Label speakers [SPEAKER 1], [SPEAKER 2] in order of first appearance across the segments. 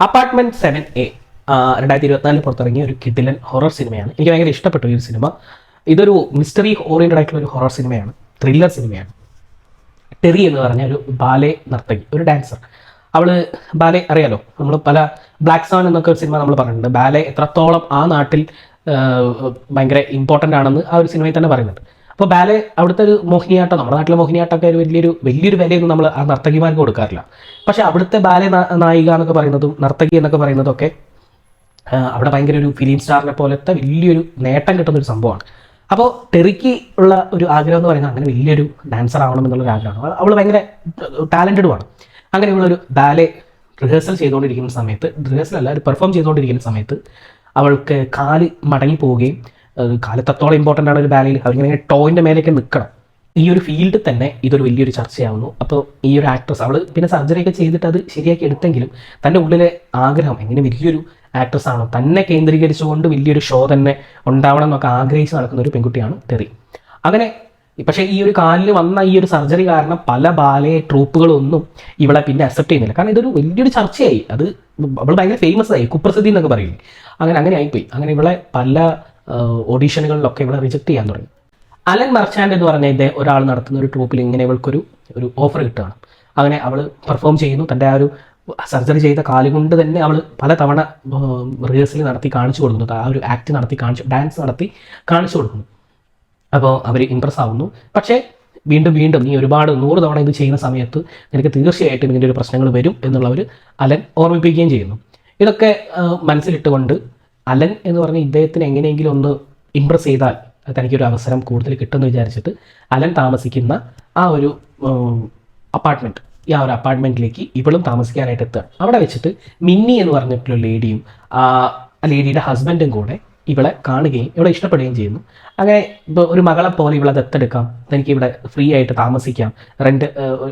[SPEAKER 1] Apartment seven A രണ്ടായിരത്തി ഇരുപത്തിനാലിൽ പുറത്തിറങ്ങിയ ഒരു കിഡിലൻ ഹൊറർ സിനിമയാണ് എനിക്ക് ഭയങ്കര ഇഷ്ടപ്പെട്ടു ഈ ഒരു സിനിമ ഇതൊരു മിസ്റ്ററി ഓറിയന്റഡ് ആയിട്ടുള്ള ഒരു ഹൊറർ സിനിമയാണ് ത്രില്ലർ സിനിമയാണ് ടെറി എന്ന് പറഞ്ഞ ഒരു ബാലെ നർത്തകി ഒരു ഡാൻസർ അവൾ ബാലെ അറിയാലോ? നമ്മൾ പല ബ്ലാക്ക് സോൺ എന്നൊക്കെ ഒരു സിനിമ നമ്മൾ പറഞ്ഞിട്ടുണ്ട്. ബാലെ എത്രത്തോളം ആ നാട്ടിൽ ഭയങ്കര ഇമ്പോർട്ടന്റ് ആണെന്ന് ആ ഒരു സിനിമയിൽ തന്നെ പറയുന്നുണ്ട്. അപ്പോൾ ബാലെ അവിടുത്തെ ഒരു മോഹിനിയാട്ടം നമ്മുടെ നാട്ടിലെ മോഹിനിയാട്ടമൊക്കെ ഒരു വലിയൊരു വലിയൊരു വിലയൊന്നും നമ്മൾ ആ നർത്തകിമാർക്ക് കൊടുക്കാറില്ല. പക്ഷേ അവിടുത്തെ ബാലെ നായിക എന്നൊക്കെ പറയുന്നതും നർത്തകി എന്നൊക്കെ പറയുന്നതൊക്കെ അവിടെ ഭയങ്കര ഒരു ഫിലിം സ്റ്റാറിനെ പോലത്തെ വലിയൊരു നേട്ടം കിട്ടുന്ന ഒരു സംഭവമാണ്. അപ്പോൾ ടെറിക്ക് ഉള്ള ഒരു ആഗ്രഹം എന്ന് പറയുന്നത് അങ്ങനെ വലിയൊരു ഡാൻസർ ആവണം എന്നുള്ളൊരു ആഗ്രഹമാണ്. അവൾ ഭയങ്കര അങ്ങനെ ഇവളൊരു ബാലെ റിഹേഴ്സൽ ചെയ്തുകൊണ്ടിരിക്കുന്ന സമയത്ത് റിഹേഴ്സൽ അല്ല ഒരു പെർഫോം ചെയ്തുകൊണ്ടിരിക്കുന്ന സമയത്ത് അവൾക്ക് കാൽ മടങ്ങി പോവുകയും കാലത്തത്തോളം ഇമ്പോർട്ടന്റ് ആണ് ഒരു ബാലയിൽ അവരിങ്ങനെ ടോയിന്റെ മേലേക്ക് നിൽക്കണം ഈ ഒരു ഫീൽഡിൽ തന്നെ ഇതൊരു വലിയൊരു ചർച്ചയാവുന്നു. അപ്പോൾ ഈ ഒരു ആക്ട്രസ് അവൾ പിന്നെ സർജറി ഒക്കെ ചെയ്തിട്ട് അത് ശരിയാക്കി എടുത്തെങ്കിലും തന്റെ ഉള്ളിലെ ആഗ്രഹം എങ്ങനെ വലിയൊരു ആക്ട്രസ് ആണോ തന്നെ കേന്ദ്രീകരിച്ചുകൊണ്ട് വലിയൊരു ഷോ തന്നെ ഉണ്ടാവണം എന്നൊക്കെ ആഗ്രഹിച്ച് നടക്കുന്ന ഒരു പെൺകുട്ടിയാണ് തെറി. അങ്ങനെ പക്ഷേ ഈ ഒരു കാലിൽ വന്ന ഈ ഒരു സർജറി കാരണം പല ബാലെ ട്രൂപ്പുകളൊന്നും ഇവളെ പിന്നെ അക്സെപ്റ്റ് ചെയ്യുന്നില്ല. കാരണം ഇതൊരു വലിയൊരു ചർച്ചയായി. അത് അവൾ ഭയങ്കര ഫേമസ് ആയി. കുപ്രസിദ്ധി എന്നൊക്കെ പറയില്ലേ. അങ്ങനെ അങ്ങനെ ആയിപ്പോയി. അങ്ങനെ ഇവളെ പല ഓഡീഷനുകളിലൊക്കെ ഇവളെ റിജക്ട് ചെയ്യാൻ തുടങ്ങി. അലൻ മർച്ചാൻഡ് എന്ന് പറഞ്ഞ ഇതേ ഒരാൾ നടത്തുന്ന ഒരു ട്രൂപ്പിൽ ഇങ്ങനെ ഇവൾക്കൊരു ഒരു ഓഫർ കിട്ടുകയാണ്. അങ്ങനെ അവൾ പെർഫോം ചെയ്യുന്നു. തന്റെ ആ ഒരു സർജറി ചെയ്ത കാലുകൊണ്ട് തന്നെ അവൾ പല തവണ റിഹേഴ്സൽ നടത്തി കാണിച്ചു കൊടുക്കുന്നു. ആ ഒരു ആക്ട് നടത്തി കാണിച്ചു ഡാൻസ് നടത്തി കാണിച്ചു കൊടുക്കുന്നു. അപ്പോൾ അവർ ഇമ്പ്രസ് ആവുന്നു. പക്ഷേ വീണ്ടും വീണ്ടും നീ ഒരുപാട് നൂറ് തവണ ഇത് ചെയ്യുന്ന സമയത്ത് നിനക്ക് തീർച്ചയായിട്ടും ഇതിന്റെ ഒരു പ്രശ്നങ്ങൾ വരും എന്നുള്ളവർ അലൻ ഓർമ്മിപ്പിക്കുകയും ചെയ്യുന്നു. ഇതൊക്കെ മനസ്സിലിട്ടുകൊണ്ട് അലൻ എന്ന് പറഞ്ഞ ഇദ്ദേഹത്തിന് എങ്ങനെയെങ്കിലും ഒന്ന് ഇമ്പ്രസ് ചെയ്താൽ തനിക്കൊരു അവസരം കൂടുതൽ കിട്ടുമെന്ന് വിചാരിച്ചിട്ട് അലൻ താമസിക്കുന്ന ആ ഒരു അപ്പാർട്ട്മെന്റ് ഈ ആ ഒരു അപ്പാർട്ട്മെന്റിലേക്ക് ഇവളും താമസിക്കാനായിട്ട് എത്തുക. അവിടെ വെച്ചിട്ട് മിന്നി എന്ന് പറഞ്ഞിട്ടുള്ള ലേഡിയും ആ ലേഡിയുടെ ഹസ്ബൻഡും കൂടെ ഇവളെ കാണുകയും ഇവളെ ഇഷ്ടപ്പെടുകയും ചെയ്യുന്നു. അങ്ങനെ ഇപ്പോൾ ഒരു മകളെ പോലെ ഇവളെ ദത്തെടുക്കാം തനിക്ക് ഇവിടെ ഫ്രീ ആയിട്ട് താമസിക്കാം റെന്റ്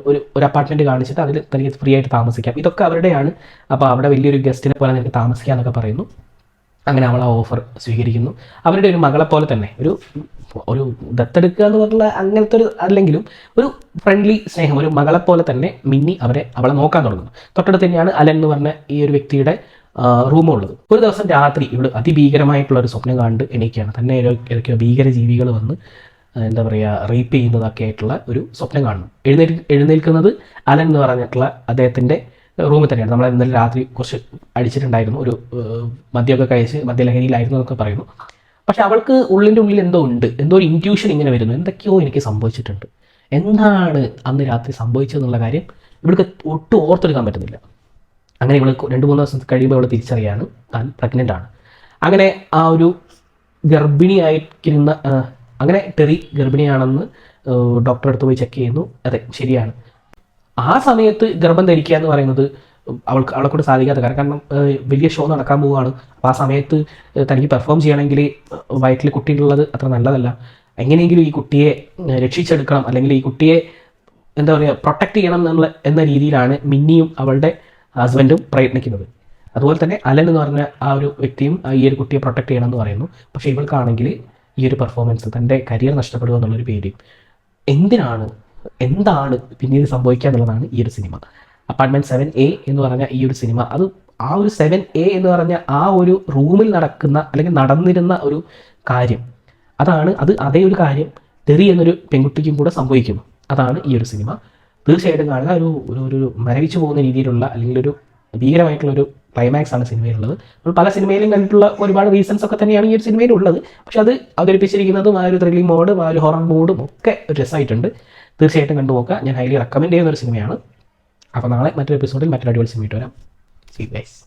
[SPEAKER 1] ഒരു ഒരു അപ്പാർട്ട്മെന്റ് കാണിച്ചിട്ട് അതിൽ തനിക്ക് ഫ്രീ ആയിട്ട് താമസിക്കാം. ഇതൊക്കെ അവരുടെയാണ്. അപ്പോൾ അവിടെ വലിയൊരു ഗസ്റ്റിനെ പോലെ നിനക്ക് താമസിക്കാം എന്നൊക്കെ പറയുന്നു. അങ്ങനെ അവൾ ആ ഓഫർ സ്വീകരിക്കുന്നു. അവരുടെ ഒരു മകളെ പോലെ തന്നെ ഒരു ഒരു ദത്തെടുക്കുക എന്ന് പറഞ്ഞുള്ള അങ്ങനത്തെ ഒരു അല്ലെങ്കിലും ഒരു ഫ്രണ്ട്ലി സ്നേഹം ഒരു മകളെ പോലെ തന്നെ മിന്നി അവരെ അവളെ നോക്കാൻ തുടങ്ങുന്നു. തൊട്ടടുത്ത് തന്നെയാണ് അലൻ എന്ന് പറഞ്ഞ ഈ ഒരു വ്യക്തിയുടെ റൂമുള്ളത് ഒരു ദിവസം രാത്രി ഇവിടെ അതിഭീകരമായിട്ടുള്ള ഒരു സ്വപ്നം കണ്ട് എണീക്കുകയാണ്. തന്നെ ഇടയ്ക്കോ ഭീകര ജീവികൾ വന്ന് എന്താ പറയുക റേപ്പ് ചെയ്യുന്നതൊക്കെ ആയിട്ടുള്ള ഒരു സ്വപ്നം കാണുന്നു. എഴുന്നേൽ എഴുന്നേൽക്കുന്നത് അലൻ എന്ന് പറഞ്ഞിട്ടുള്ള അദ്ദേഹത്തിന്റെ റൂമിൽ തന്നെയാണ്. നമ്മൾ ഇന്നലെ രാത്രി കുറച്ച് അടിച്ചിട്ടുണ്ടായിരുന്നു. ഒരു മദ്യമൊക്കെ കഴിച്ച് മദ്യലഹരിയിലായിരുന്നു എന്നൊക്കെ പറയുന്നു. പക്ഷെ അവൾക്ക് ഉള്ളിന്റെ ഉള്ളിൽ എന്തോ ഉണ്ട്. എന്തോ ഒരു ഇന്റ്യൂഷൻ ഇങ്ങനെ വരുന്നു. എന്തൊക്കെയോ എനിക്ക് സംഭവിച്ചിട്ടുണ്ട്. എന്താണ് അന്ന് രാത്രി സംഭവിച്ചതെന്നുള്ള കാര്യം ഇവൾക്ക് ഒട്ടും ഓർത്തെടുക്കാൻ പറ്റുന്നില്ല. അങ്ങനെ ഇവൾ രണ്ട് മൂന്ന് ദിവസം കഴിയുമ്പോൾ അവൾ തിരിച്ചറിയാണ്. താൻ പ്രഗ്നന്റ് ആണ്. അങ്ങനെ ആ ഒരു ഗർഭിണിയായിരിക്കുന്ന അങ്ങനെ ടെറി ഗർഭിണിയാണെന്ന് ഡോക്ടറെ അടുത്ത് പോയി ചെക്ക് ചെയ്യുന്നു. അതെ ശരിയാണ്. ആ സമയത്ത് ഗർഭം ധരിക്കുക എന്ന് പറയുന്നത് അവൾക്ക് അവളെ കൊണ്ട് സാധിക്കാത്ത കാരണം വലിയ ഷോ നടക്കാൻ പോവുകയാണ്. അപ്പോൾ ആ സമയത്ത് തനിക്ക് പെർഫോം ചെയ്യണമെങ്കിൽ വയറ്റിൽ കുട്ടിയുള്ളത് അത്ര നല്ലതല്ല. എങ്ങനെയെങ്കിലും ഈ കുട്ടിയെ രക്ഷിച്ചെടുക്കണം. അല്ലെങ്കിൽ ഈ കുട്ടിയെ എന്താ പറയുക പ്രൊട്ടക്റ്റ് ചെയ്യണം എന്നുള്ള എന്ന രീതിയിലാണ് മിന്നിയും അവളുടെ ഹസ്ബൻഡും പ്രയത്നിക്കുന്നത്. അതുപോലെ തന്നെ അലൻ എന്ന് പറഞ്ഞ ആ ഒരു വ്യക്തിയും ഈ ഒരു കുട്ടിയെ പ്രൊട്ടക്ട് ചെയ്യണം എന്ന് പറയുന്നു. പക്ഷേ ഇവൾക്കാണെങ്കിൽ ഈ ഒരു പെർഫോമൻസ് തന്റെ കരിയർ നഷ്ടപ്പെടുക എന്നുള്ളൊരു പേടിയും. എന്തിനാണ് എന്താണ് പിന്നീട് സംഭവിക്കുക എന്നുള്ളതാണ് ഈ ഒരു സിനിമ. അപ്പാർട്ട്മെന്റ് സെവൻ എ എന്ന് പറഞ്ഞ ഈ ഒരു സിനിമ. അത് ആ ഒരു സെവൻ എ എന്ന് പറഞ്ഞ ആ ഒരു റൂമിൽ നടക്കുന്ന അല്ലെങ്കിൽ നടന്നിരുന്ന ഒരു കാര്യം. അതാണ് അത് അതേ ഒരു കാര്യം തെറി എന്നൊരു പെൺകുട്ടിക്കും കൂടെ സംഭവിക്കുന്നു. അതാണ് ഈ ഒരു സിനിമ. തീർച്ചയായിട്ടും കാണുക. ഒരു ഒരു മരവിച്ചു പോകുന്ന രീതിയിലുള്ള അല്ലെങ്കിൽ ഒരു ഭീകരമായിട്ടുള്ള ഒരു ക്ലൈമാക്സ് ആണ് സിനിമയിലുള്ളത്. നമ്മൾ പല സിനിമയിലും കണ്ടിട്ടുള്ള ഒരുപാട് റീസൺസ് ഒക്കെ തന്നെയാണ് ഈ ഒരു സിനിമയിൽ ഉള്ളത് പക്ഷെ അത് അവതരിപ്പിച്ചിരിക്കുന്നതും ആ ഒരു ത്രില്ലിംഗ് മോഡും ആ ഒരു ഹൊറർ മോഡും ഒക്കെ ഒരു രസമായിട്ടുണ്ട്. തീർച്ചയായിട്ടും കണ്ടു നോക്കുക ഞാൻ ഹൈലി റെക്കമെൻഡ് ചെയ്യുന്ന ഒരു സിനിമയാണ്. അപ്പോൾ നാളെ മറ്റൊരു എപ്പിസോഡിൽ മറ്റൊരു അടിപൊളി സിനിമയിട്ട് വരാം. See guys